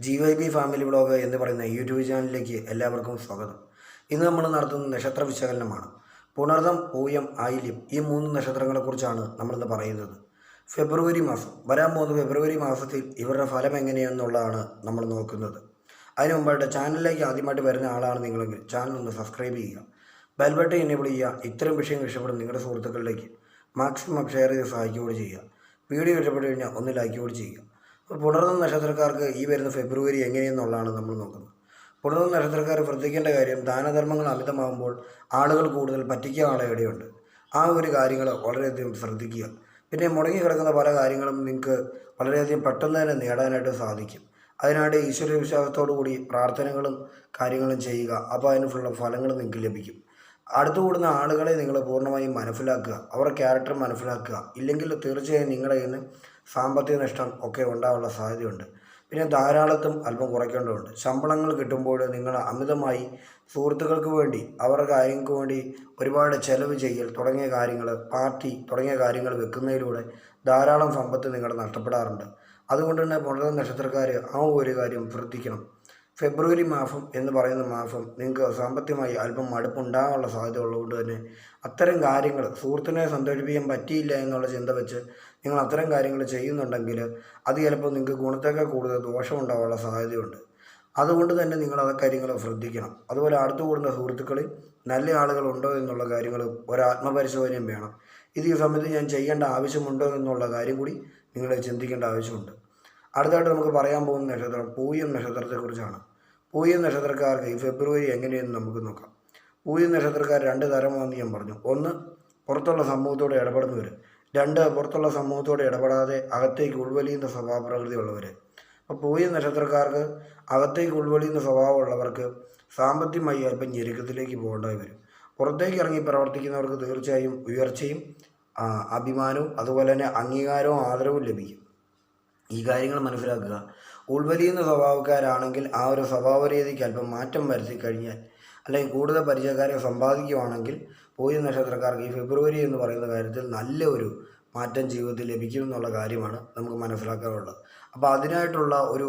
G Y B family vlog എന്ന് പറയുന്ന YouTube ചാനലിലേക്ക് എല്ലാവർക്കും സ്വാഗതം. ഇന്ന് നമ്മൾ നടത്തുന്ന നക്ഷത്ര വിശകലനമാണ്. പുണർദം പൂയം ആയില്യം ഈ മൂന്ന് നക്ഷത്രങ്ങളെക്കുറിച്ചാണ് നമ്മളിന്ന് പറയുന്നത്. ഫെബ്രുവരി മാസം. വരാൻ പോകുന്ന ഫെബ്രുവരി മാസത്തിൽ ഇവരുടെ ഫലം എങ്ങനെയെന്നുള്ളതാണ് നമ്മൾ നോക്കുന്നത്. അതിന് മുമ്പായിട്ട് ചാനലിലേക്ക് ആദ്യമായിട്ട് വരുന്ന ആളാണ് നിങ്ങളെങ്കിൽ ചാനൽ ഒന്ന് സബ്സ്ക്രൈബ് ചെയ്യുക. ബെൽബട്ടൺ എനേബിൾ ചെയ്യുക. ഇത്തരം വിഷയങ്ങൾ ഇഷ്ടപ്പെടും നിങ്ങളുടെ സുഹൃത്തുക്കളിലേക്ക് മാക്സിമം ഷെയർ ചെയ്ത് സഹായിക്കുകയോട് ചെയ്യുക. വീഡിയോ ഇഷ്ടപ്പെട്ടു കഴിഞ്ഞാൽ ഒന്ന് ലൈക്ക് കൂടി ചെയ്യുക. പുണർന്ന നക്ഷത്രക്കാർക്ക് ഈ വരുന്ന ഫെബ്രുവരി എങ്ങനെയെന്നുള്ളതാണ് നമ്മൾ നോക്കുന്നത്. പുണർന്ന നക്ഷത്രക്കാർ ശ്രദ്ധിക്കേണ്ട കാര്യം ദാനധർമ്മങ്ങൾ അമിതമാകുമ്പോൾ ആളുകൾ കൂടുതൽ പറ്റിക്കാനുള്ള ഇടയുണ്ട്. ആ ഒരു കാര്യങ്ങൾ വളരെയധികം ശ്രദ്ധിക്കുക. പിന്നെ മുടങ്ങി കിടക്കുന്ന പല കാര്യങ്ങളും നിങ്ങൾക്ക് വളരെയധികം പെട്ടെന്ന് തന്നെ നേടാനായിട്ട് സാധിക്കും. അതിനായിട്ട് ഈശ്വര വിശ്വാസത്തോടു കൂടി പ്രാർത്ഥനകളും കാര്യങ്ങളും ചെയ്യുക. അപ്പോൾ അതിനുള്ള ഫലങ്ങൾ നിങ്ങൾക്ക് ലഭിക്കും. അടുത്തു കൂടുന്ന ആളുകളെ നിങ്ങൾ പൂർണമായും മനസ്സിലാക്കുക. അവരുടെ ക്യാരക്ടർ മനസ്സിലാക്കുക. ഇല്ലെങ്കിൽ തീർച്ചയായും നിങ്ങളുടെ കയ്യിൽ നിന്ന് സാമ്പത്തിക നഷ്ടം ഒക്കെ ഉണ്ടാവാനുള്ള സാധ്യതയുണ്ട്. പിന്നെ ധാരാളത്തും അല്പം കുറയ്ക്കേണ്ടതുണ്ട്. ശമ്പളങ്ങൾ കിട്ടുമ്പോൾ നിങ്ങൾ അമിതമായി സുഹൃത്തുക്കൾക്ക് വേണ്ടി അവരുടെ കാര്യങ്ങൾക്ക് വേണ്ടി ഒരുപാട് ചെലവ് ചെയ്യൽ തുടങ്ങിയ കാര്യങ്ങൾ പാർട്ടി തുടങ്ങിയ കാര്യങ്ങൾ വെക്കുന്നതിലൂടെ ധാരാളം സമ്പത്ത് നിങ്ങൾ നഷ്ടപ്പെടാറുണ്ട്. അതുകൊണ്ട് തന്നെ പുണർന്ന നക്ഷത്രക്കാർ ആ ഒരു കാര്യം ശ്രദ്ധിക്കണം. ഫെബ്രുവരി മാസം എന്ന് പറയുന്ന മാസം നിങ്ങൾക്ക് സാമ്പത്തികമായി അല്പം മടുപ്പുണ്ടാകാനുള്ള സാധ്യത ഉള്ളതുകൊണ്ട് തന്നെ അത്തരം കാര്യങ്ങൾ സുഹൃത്തിനെ സന്തോഷിപ്പിക്കാൻ പറ്റിയില്ല എന്നുള്ള ചിന്ത വെച്ച് നിങ്ങൾ അത്തരം കാര്യങ്ങൾ ചെയ്യുന്നുണ്ടെങ്കിൽ അത് ചിലപ്പോൾ നിങ്ങൾക്ക് ഗുണത്തേക്കാൾ കൂടുതൽ ദോഷമുണ്ടാവാനുള്ള സാധ്യതയുണ്ട്. അതുകൊണ്ട് തന്നെ നിങ്ങൾ ആ കാര്യങ്ങൾ ശ്രദ്ധിക്കണം. അതുപോലെ അടുത്തു കൂടുന്ന സുഹൃത്തുക്കളിൽ നല്ല ആളുകളുണ്ടോ എന്നുള്ള കാര്യങ്ങൾ ഒരാത്മപരിശോധനയും വേണം. ഇത് ഈ സമയത്ത് ഞാൻ ചെയ്യേണ്ട ആവശ്യമുണ്ടോ എന്നുള്ള കാര്യം കൂടി നിങ്ങൾ ചിന്തിക്കേണ്ട ആവശ്യമുണ്ട്. അടുത്തായിട്ട് നമുക്ക് പറയാൻ പോകുന്ന നക്ഷത്രം പൂയം നക്ഷത്രത്തെക്കുറിച്ചാണ്. പൂയം നക്ഷത്രക്കാർക്ക് ഈ ഫെബ്രുവരി എങ്ങനെയെന്ന് നമുക്ക് നോക്കാം. പൂയം നക്ഷത്രക്കാർ രണ്ട് തരമാണെന്ന് ഞാൻ പറഞ്ഞു. ഒന്ന് പുറത്തുള്ള സമൂഹത്തോട് ഇടപെടുന്നവർ രണ്ട് പുറത്തുള്ള സമൂഹത്തോട് ഇടപെടാതെ അകത്തേക്ക് ഉൾവലിയുന്ന സ്വഭാവ പ്രകൃതിയുള്ളവർ അപ്പോൾ പൂയ നക്ഷത്രക്കാർക്ക് അകത്തേക്ക് ഉൾവലിയുന്ന സ്വഭാവമുള്ളവർക്ക് സാമ്പത്തികമായി അല്പം ഞെരുക്കത്തിലേക്ക് പോകേണ്ടതായി വരും. പുറത്തേക്ക് ഇറങ്ങി പ്രവർത്തിക്കുന്നവർക്ക് തീർച്ചയായും ഉയർച്ചയും അഭിമാനവും അതുപോലെ തന്നെ അംഗീകാരവും ആദരവും ലഭിക്കും. ഈ കാര്യങ്ങൾ മനസ്സിലാക്കുക. ഉൾവലിയുന്ന സ്വഭാവക്കാരാണെങ്കിൽ ആ ഒരു സ്വഭാവ രീതിക്ക് അല്പം മാറ്റം വരുത്തി കഴിഞ്ഞാൽ അല്ലെങ്കിൽ കൂടുതൽ പരിചയക്കാരെ സമ്പാദിക്കുകയാണെങ്കിൽ പോയ നക്ഷത്രക്കാർക്ക് ഈ ഫെബ്രുവരി എന്ന് പറയുന്ന കാര്യത്തിൽ നല്ല ഒരു മാറ്റം ജീവിതത്തിൽ ലഭിക്കും എന്നുള്ള കാര്യമാണ് നമുക്ക് മനസ്സിലാക്കാനുള്ളത്. അപ്പോൾ അതിനായിട്ടുള്ള ഒരു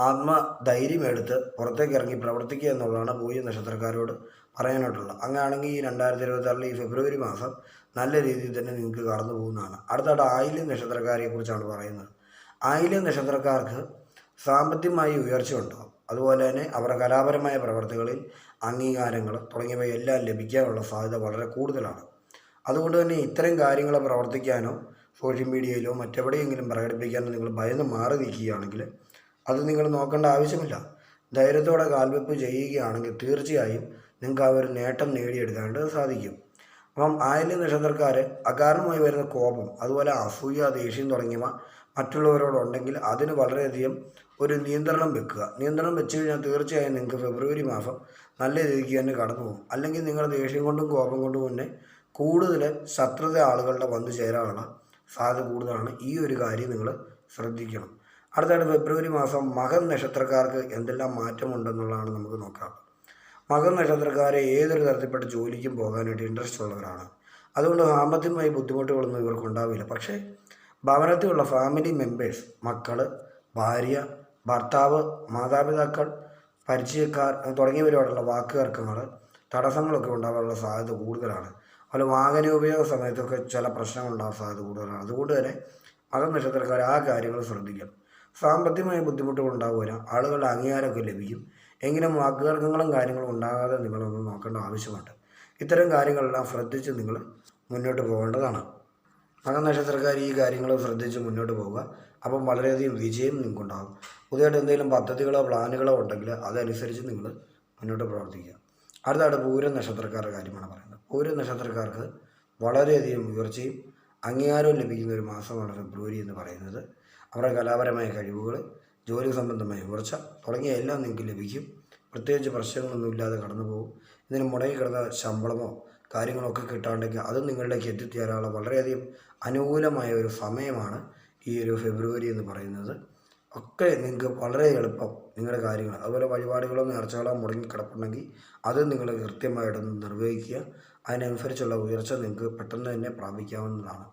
ആത്മധൈര്യം എടുത്ത് പുറത്തേക്ക് ഇറങ്ങി പ്രവർത്തിക്കുക എന്നുള്ളതാണ് പോയ നക്ഷത്രക്കാരോട് പറയാനായിട്ടുള്ളത്. അങ്ങനെയാണെങ്കിൽ ഈ രണ്ടായിരത്തി ഇരുപത്താറിൽ ഈ ഫെബ്രുവരി മാസം നല്ല രീതിയിൽ തന്നെ നിങ്ങൾക്ക് കടന്നു പോകുന്നതാണ്. അടുത്തായിട്ട് ആയില്യം നക്ഷത്രക്കാരെ കുറിച്ചാണ് പറയുന്നത്. ആയില്യം നക്ഷത്രക്കാർക്ക് സാമ്പത്തികമായി ഉയർച്ച ഉണ്ടാകും അതുപോലെ തന്നെ അവരുടെ കലാപരമായ പ്രവർത്തികളിൽ അംഗീകാരങ്ങൾ തുടങ്ങിയവയെല്ലാം ലഭിക്കാനുള്ള സാധ്യത വളരെ കൂടുതലാണ്. അതുകൊണ്ട് തന്നെ ഇത്തരം കാര്യങ്ങൾ പ്രവർത്തിക്കാനോ സോഷ്യൽ മീഡിയയിലോ മറ്റെവിടെയെങ്കിലും പ്രകടിപ്പിക്കാനോ നിങ്ങൾ ഭയന്ന് മാറി നിൽക്കുകയാണെങ്കിൽ അത് നിങ്ങൾ നോക്കേണ്ട ആവശ്യമില്ല. ധൈര്യത്തോടെ കാൽവെപ്പ് ചെയ്യുകയാണെങ്കിൽ തീർച്ചയായും നിങ്ങൾക്ക് ആ ഒരു നേട്ടം നേടിയെടുക്കാനായിട്ട് സാധിക്കും. അപ്പം ആയില്യ നക്ഷത്രക്കാർ അകാരണമായി വരുന്ന കോപം അതുപോലെ അസൂയ ദേഷ്യം തുടങ്ങിയവ മറ്റുള്ളവരോടുണ്ടെങ്കിൽ അതിന് വളരെയധികം ഒരു നിയന്ത്രണം വെക്കുക. നിയന്ത്രണം വെച്ച് കഴിഞ്ഞാൽ തീർച്ചയായും നിങ്ങൾക്ക് ഫെബ്രുവരി മാസം നല്ല രീതിക്ക് തന്നെ കടന്നു പോകും. അല്ലെങ്കിൽ നിങ്ങളുടെ ദേഷ്യം കൊണ്ടും കോപം കൊണ്ടും തന്നെ കൂടുതൽ ശത്രുത ആളുകളുടെ വന്നു ചേരാനുള്ള സാധ്യത കൂടുതലാണ്. ഈ ഒരു കാര്യം നിങ്ങൾ ശ്രദ്ധിക്കണം. അടുത്തായിട്ട് ഫെബ്രുവരി മാസം മകൻ നക്ഷത്രക്കാർക്ക് എന്തെല്ലാം മാറ്റമുണ്ടെന്നുള്ളതാണ് നമുക്ക് നോക്കാം. മകൻ നക്ഷത്രക്കാരെ ഏതൊരു തരത്തിൽപ്പെട്ട ജോലിക്കും പോകാനായിട്ട് ഇൻട്രസ്റ്റ് ഉള്ളവരാണ്. അതുകൊണ്ട് സാമ്പത്തികമായി ബുദ്ധിമുട്ടുകളൊന്നും ഇവർക്ക് ഉണ്ടാവില്ല പക്ഷേ ഭവനത്തിലുള്ള ഫാമിലി മെമ്പേഴ്സ് മക്കൾ ഭാര്യ ഭർത്താവ് മാതാപിതാക്കൾ പരിചയക്കാർ തുടങ്ങിയവരോടുള്ള വാക്കുതർക്കങ്ങൾ തടസ്സങ്ങളൊക്കെ ഉണ്ടാകാനുള്ള സാധ്യത കൂടുതലാണ്. അതുപോലെ വാഹന ഉപയോഗ സമയത്തൊക്കെ ചില പ്രശ്നങ്ങൾ ഉണ്ടാകാൻ സാധ്യത കൂടുതലാണ്. അതുകൊണ്ട് തന്നെ മകം നക്ഷത്രക്കാർ ആ കാര്യങ്ങൾ ശ്രദ്ധിക്കണം. സാമ്പത്തികമായ ബുദ്ധിമുട്ടുകൾ ഉണ്ടാകുക ആളുകളുടെ അംഗീകാരമൊക്കെ ലഭിക്കും. എങ്കിലും വാക്കുതർക്കങ്ങളും കാര്യങ്ങളും ഉണ്ടാകാതെ നിങ്ങളൊന്നും നോക്കേണ്ട ആവശ്യമുണ്ട്. ഇത്തരം കാര്യങ്ങളെല്ലാം ശ്രദ്ധിച്ച് നിങ്ങൾ മുന്നോട്ട് പോകേണ്ടതാണ്. മകൻ നക്ഷത്രക്കാർ ഈ കാര്യങ്ങൾ ശ്രദ്ധിച്ച് മുന്നോട്ട് പോവുക. അപ്പം വളരെയധികം വിജയം നിങ്ങൾക്കുണ്ടാകും. പുതിയതായിട്ട് എന്തെങ്കിലും പദ്ധതികളോ പ്ലാനുകളോ ഉണ്ടെങ്കിൽ അതനുസരിച്ച് നിങ്ങൾ മുന്നോട്ട് പ്രവർത്തിക്കുക. അടുത്തായിട്ട് പൂരം നക്ഷത്രക്കാരുടെ കാര്യമാണ് പറയുന്നത്. പൂരം നക്ഷത്രക്കാർക്ക് വളരെയധികം ഉയർച്ചയും അംഗീകാരവും ലഭിക്കുന്ന ഒരു മാസമാണ് ഫെബ്രുവരി എന്ന് പറയുന്നത്. അവരുടെ കലാപരമായ കഴിവുകൾ ജോലി സംബന്ധമായ ഉയർച്ച തുടങ്ങിയ എല്ലാം നിങ്ങൾക്ക് ലഭിക്കും. പ്രത്യേകിച്ച് പ്രശ്നങ്ങളൊന്നുമില്ലാതെ കടന്നു പോകും ഇതിന് മുടങ്ങി കിടന്ന ശമ്പളമോ കാര്യങ്ങളൊക്കെ കിട്ടാണ്ടെങ്കിൽ അത് നിങ്ങളിലേക്ക് എത്തിച്ചേരാനുള്ള വളരെയധികം അനുകൂലമായ ഒരു സമയമാണ് ഈ ഒരു ഫെബ്രുവരി എന്ന് പറയുന്നത്. ഒക്കെ നിങ്ങൾക്ക് വളരെ എളുപ്പം നിങ്ങളുടെ കാര്യങ്ങൾ അതുപോലെ വഴിപാടുകളോ നേർച്ചകളോ മുടങ്ങി കിടപ്പുണ്ടെങ്കിൽ അത് നിങ്ങൾ കൃത്യമായിട്ടൊന്ന് നിർവഹിക്കുക. അതിനനുസരിച്ചുള്ള ഉയർച്ച നിങ്ങൾക്ക് പെട്ടെന്ന് തന്നെ പ്രാപിക്കാവുന്നതാണ്.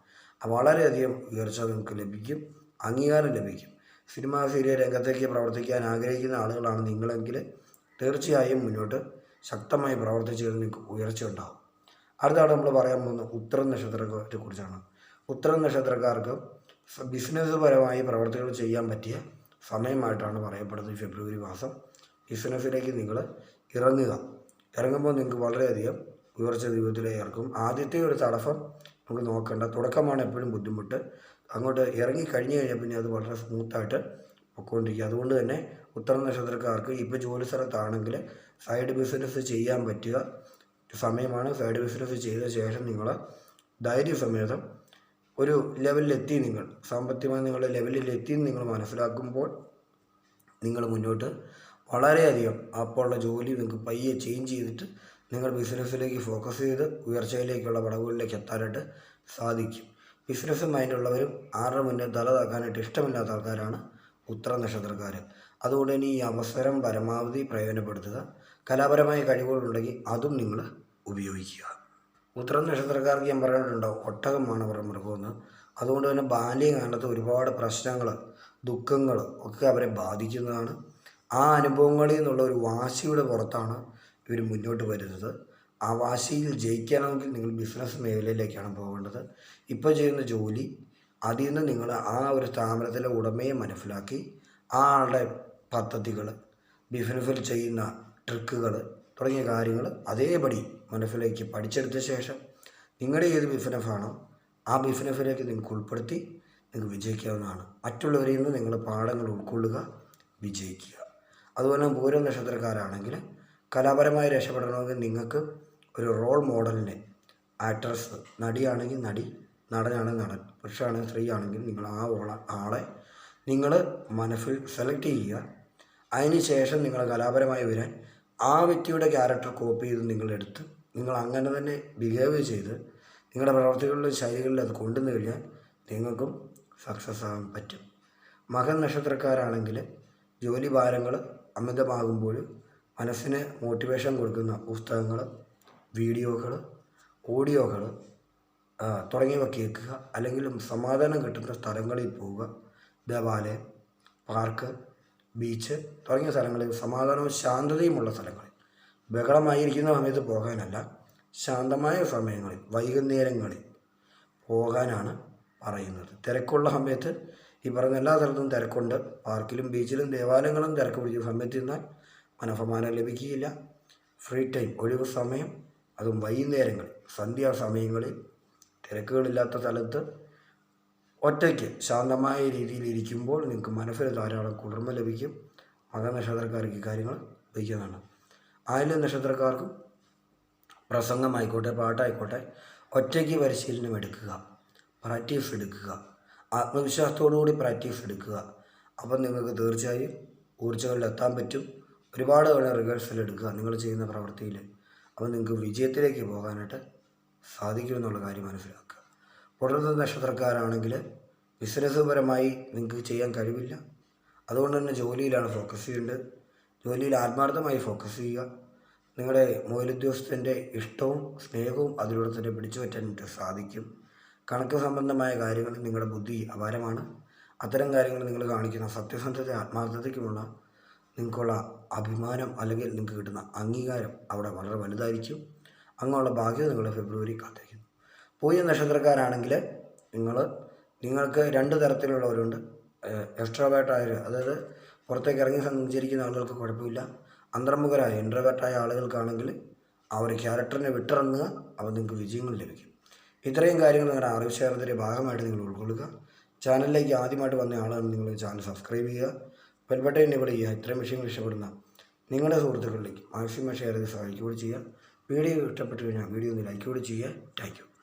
വളരെയധികം ഉയർച്ച നിങ്ങൾക്ക് ലഭിക്കും അംഗീകാരം ലഭിക്കും. സിനിമാ സീരിയൽ രംഗത്തേക്ക് പ്രവർത്തിക്കാൻ ആഗ്രഹിക്കുന്ന ആളുകളാണ് നിങ്ങളെങ്കിൽ തീർച്ചയായും മുന്നോട്ട് ശക്തമായി പ്രവർത്തിച്ചു നിങ്ങൾക്ക് ഉയർച്ച ഉണ്ടാകും അടുത്താണ് നമ്മൾ പറയാൻ പോകുന്നത് ഉത്തര നക്ഷത്രത്തെ കുറിച്ചാണ്. ഉത്തര നക്ഷത്രക്കാർക്ക് ബിസിനസ് പരമായി പ്രവർത്തികൾ ചെയ്യാൻ പറ്റിയ സമയമായിട്ടാണ് പറയപ്പെടുന്നത് ഫെബ്രുവരി മാസം. ബിസിനസ്സിലേക്ക് നിങ്ങൾ ഇറങ്ങുക. ഇറങ്ങുമ്പോൾ നിങ്ങൾക്ക് വളരെയധികം ഉയർച്ച ജീവിതത്തിലേക്ക് ഇറക്കും ആദ്യത്തെ ഒരു തടസ്സം നമുക്ക് നോക്കേണ്ട തുടക്കമാണ് എപ്പോഴും ബുദ്ധിമുട്ട്. അങ്ങോട്ട് ഇറങ്ങി കഴിഞ്ഞു കഴിഞ്ഞാൽ പിന്നെ അത് വളരെ സ്മൂത്തായിട്ട് പൊയ്ക്കൊണ്ടിരിക്കുക അതുകൊണ്ട് തന്നെ ഉത്തര നക്ഷത്രക്കാർക്ക് ഇപ്പോൾ ജോലി സ്ഥലത്താണെങ്കിൽ സൈഡ് ബിസിനസ് ചെയ്യാൻ പറ്റുക. സമയമാണ് സൈഡ് ബിസിനസ് ചെയ്ത ശേഷം നിങ്ങൾ ധൈര്യസമേതം ഒരു ലെവലിലെത്തി നിങ്ങൾ. സാമ്പത്തികമായി നിങ്ങളുടെ ലെവലിലെത്തി നിങ്ങൾ മനസ്സിലാക്കുമ്പോൾ നിങ്ങൾ മുന്നോട്ട് വളരെയധികം അപ്പോഴുള്ള ജോലി നിങ്ങൾക്ക് പയ്യെ ചേഞ്ച് ചെയ്തിട്ട് നിങ്ങൾ ബിസിനസ്സിലേക്ക് ഫോക്കസ് ചെയ്ത് ഉയർച്ചയിലേക്കുള്ള പടവുകളിലേക്ക് എത്താനായിട്ട് സാധിക്കും. ബിസിനസ് മൈൻഡുള്ളവരും ആരുടെ മുന്നേ തല താക്കാനായിട്ട് ഇഷ്ടമില്ലാത്ത ആൾക്കാരാണ് ഉത്തര നക്ഷത്രക്കാർ അതുകൊണ്ട് തന്നെ ഈ അവസരം പരമാവധി പ്രയോജനപ്പെടുത്തുക. കലാപരമായ കഴിവുകളുണ്ടെങ്കിൽ അതും നിങ്ങൾ ഉപയോഗിക്കുക. ഉത്തര നക്ഷത്രക്കാർക്ക് ഞാൻ പറഞ്ഞിട്ടുണ്ടാവും ഒട്ടകമാണ് അവരുടെ മൃഗമെന്ന്. അതുകൊണ്ട് തന്നെ ബാല്യകാലത്ത് ഒരുപാട് പ്രശ്നങ്ങൾ ദുഃഖങ്ങൾ ഒക്കെ അവരെ ബാധിക്കുന്നതാണ്. ആ അനുഭവങ്ങളിൽ നിന്നുള്ള ഒരു വാശിയുടെ പുറത്താണ് ഇവർ മുന്നോട്ട് വരുന്നത്. ആ വാശിയിൽ ജയിക്കണമെങ്കിൽ നിങ്ങൾ ബിസിനസ് മേഖലയിലേക്കാണ് പോകേണ്ടത്. ഇപ്പോൾ ചെയ്യുന്ന ജോലി അതിൽ നിന്ന് നിങ്ങൾ ആ ഒരു സ്ഥാപനത്തിലെ ഉടമയെ മനസ്സിലാക്കി ആ ആളുടെ പദ്ധതികൾ ബിസിനസ്സിൽ ചെയ്യുന്ന ട്രിക്കുകൾ തുടങ്ങിയ കാര്യങ്ങൾ അതേപടി മനസ്സിലേക്ക് പഠിച്ചെടുത്ത ശേഷം നിങ്ങളുടെ ഏത് ബിസിനസ്സാണോ ആ ബിസിനസ്സിലേക്ക് നിങ്ങൾക്ക് ഉൾപ്പെടുത്തി നിങ്ങൾക്ക് വിജയിക്കാവുന്നതാണ്. മറ്റുള്ളവരിൽ നിന്ന് നിങ്ങൾ പാഠങ്ങൾ ഉൾക്കൊള്ളുക വിജയിക്കുക. അതുപോലെ പൂരം നക്ഷത്രക്കാരാണെങ്കിൽ കലാപരമായി രക്ഷപ്പെടണമെങ്കിൽ നിങ്ങൾക്ക് ഒരു റോൾ മോഡലിനെ ആക്ട്രസ് നടിയാണെങ്കിൽ നടി നടനാണെങ്കിൽ നടൻ പുരുഷനാണെങ്കിൽ സ്ത്രീ ആണെങ്കിൽ നിങ്ങൾ ആ ആളെ നിങ്ങൾ മനസ്സിൽ സെലക്ട് ചെയ്യുക. അതിന് ശേഷം നിങ്ങൾ കലാപരമായി വരാൻ ആ വ്യക്തിയുടെ ക്യാരക്ടർ കോപ്പി ചെയ്ത് നിങ്ങളെടുത്ത് നിങ്ങൾ അങ്ങനെ തന്നെ ബിഹേവ് ചെയ്ത് നിങ്ങളുടെ പ്രവർത്തികളിലും ശൈലികളിലും അത് കൊണ്ടുവന്നു കഴിഞ്ഞാൽ നിങ്ങൾക്കും സക്സസ് ആകാൻ പറ്റും. മകൻ നക്ഷത്രക്കാരാണെങ്കിൽ ജോലി ഭാരങ്ങൾ അമിതമാകുമ്പോൾ മനസ്സിന് മോട്ടിവേഷൻ കൊടുക്കുന്ന പുസ്തകങ്ങൾ വീഡിയോകൾ ഓഡിയോകൾ തുടങ്ങിയവ കേൾക്കുക. അല്ലെങ്കിൽ സമാധാനം കിട്ടുന്ന സ്ഥലങ്ങളിൽ പോവുക. ദേവാലയം പാർക്ക് ബീച്ച് തുടങ്ങിയ സ്ഥലങ്ങളിൽ സമാധാനവും ശാന്തതയുമുള്ള സ്ഥലങ്ങളിൽ. ബഹളമായിരിക്കുന്ന സമയത്ത് പോകാനല്ല ശാന്തമായ സമയങ്ങളിൽ വൈകുന്നേരങ്ങളിൽ പോകാനാണ് പറയുന്നത്. തിരക്കുള്ള സമയത്ത് ഈ പറഞ്ഞ എല്ലാ സ്ഥലത്തും തിരക്കുണ്ട്. പാർക്കിലും ബീച്ചിലും ദേവാലയങ്ങളും തിരക്ക് പിടിച്ച സമയത്ത് നിന്നാൽ മനഃസമാനം ലഭിക്കുകയില്ല. ഫ്രീ ടൈം ഒഴിവ് സമയം അതും വൈകുന്നേരങ്ങളിൽ സന്ധ്യാസമയങ്ങളിൽ തിരക്കുകളില്ലാത്ത സ്ഥലത്ത് ഒറ്റയ്ക്ക് ശാന്തമായ രീതിയിൽ ഇരിക്കുമ്പോൾ നിങ്ങൾക്ക് മനസ്സിൽ ധാരാളം കുളിർമ ലഭിക്കും. മകര നക്ഷത്രക്കാർക്ക് ഈ കാര്യങ്ങൾ ലഭിക്കുന്നതാണ്. ആയില നക്ഷത്രക്കാർക്കും പ്രസംഗമായിക്കോട്ടെ പാട്ടായിക്കോട്ടെ ഒറ്റയ്ക്ക് പരിശീലനം എടുക്കുക പ്രാക്ടീസ് എടുക്കുക ആത്മവിശ്വാസത്തോടുകൂടി പ്രാക്ടീസ് എടുക്കുക. അപ്പം നിങ്ങൾക്ക് തീർച്ചയായും എത്താൻ പറ്റും. ഒരുപാട് തവണ റിഹേഴ്സൽ എടുക്കുക നിങ്ങൾ ചെയ്യുന്ന പ്രവൃത്തിയിൽ. അപ്പോൾ നിങ്ങൾക്ക് വിജയത്തിലേക്ക് പോകാനായിട്ട് സാധിക്കുമെന്നുള്ള കാര്യം മനസ്സിലാക്കുക. പുണർന്ന നക്ഷത്രക്കാരാണെങ്കിൽ ബിസിനസ് പരമായി നിങ്ങൾക്ക് ചെയ്യാൻ കഴിവില്ല. അതുകൊണ്ട് തന്നെ ജോലിയിലാണ് ഫോക്കസ് ചെയ്യേണ്ടത്. ജോലിയിൽ ആത്മാർത്ഥമായി ഫോക്കസ് ചെയ്യുക. നിങ്ങളുടെ മൂലുദ്യോഗസ്ഥന്റെ ഇഷ്ടവും സ്നേഹവും അതിലൂടെ തന്നെ പിടിച്ചു പറ്റാനായിട്ട് സാധിക്കും. കണക്ക് സംബന്ധമായ കാര്യങ്ങളിൽ നിങ്ങളുടെ ബുദ്ധി അപാരമാണ്. അത്തരം കാര്യങ്ങൾ നിങ്ങൾ കാണിക്കുന്ന സത്യസന്ധത ആത്മാർത്ഥതയ്ക്കുമുള്ള നിങ്ങൾക്കുള്ള അഭിമാനം അല്ലെങ്കിൽ നിങ്ങൾക്ക് കിട്ടുന്ന അംഗീകാരം അവിടെ വളരെ വലുതായിരിക്കും. അങ്ങനെയുള്ള ഭാഗ്യം നിങ്ങൾ ഫെബ്രുവരി കാത്തിരിക്കുന്നു പൂയ നക്ഷത്രക്കാരാണെങ്കിൽ നിങ്ങൾ നിങ്ങൾക്ക് രണ്ട് തരത്തിലുള്ളവരുണ്ട്. എക്സ്ട്രോവേർട്ടായ അതായത് പുറത്തേക്ക് ഇറങ്ങി സഞ്ചരിക്കുന്ന ആളുകൾക്ക് കുഴപ്പമില്ല. അന്തർമുഖരായ ഇൻട്രവേർട്ടായ ആളുകൾക്കാണെങ്കിൽ ആ ഒരു ക്യാരക്ടറിനെ വിട്ടിറങ്ങുക അപ്പോൾ നിങ്ങൾക്ക് വിജയങ്ങൾ ലഭിക്കും. ഇത്രയും കാര്യങ്ങൾ നിങ്ങളുടെ അറിവ് ശേഖരത്തിന്റെ ഭാഗമായിട്ട് നിങ്ങൾ ഉൾക്കൊള്ളുക. ചാനലിലേക്ക് ആദ്യമായിട്ട് വന്ന ആളാണ് നിങ്ങൾ ചാനൽ സബ്സ്ക്രൈബ് ചെയ്യുക. ബെൽബട്ടൺ എന്നെ ചെയ്യുക. ഇത്രയും വിഷയങ്ങൾ ഇഷ്ടപ്പെടുന്ന നിങ്ങളുടെ സുഹൃത്തുക്കളിലേക്ക് മാക്സിമം ഷെയർ ചെയ്ത് സഹായിക്കുകയും ചെയ്യുക. വീഡിയോ ഇഷ്ടപ്പെട്ടു കഴിഞ്ഞാൽ വീഡിയോ ഒന്ന് ലൈക്ക് കൂടി ചെയ്യുക. താങ്ക്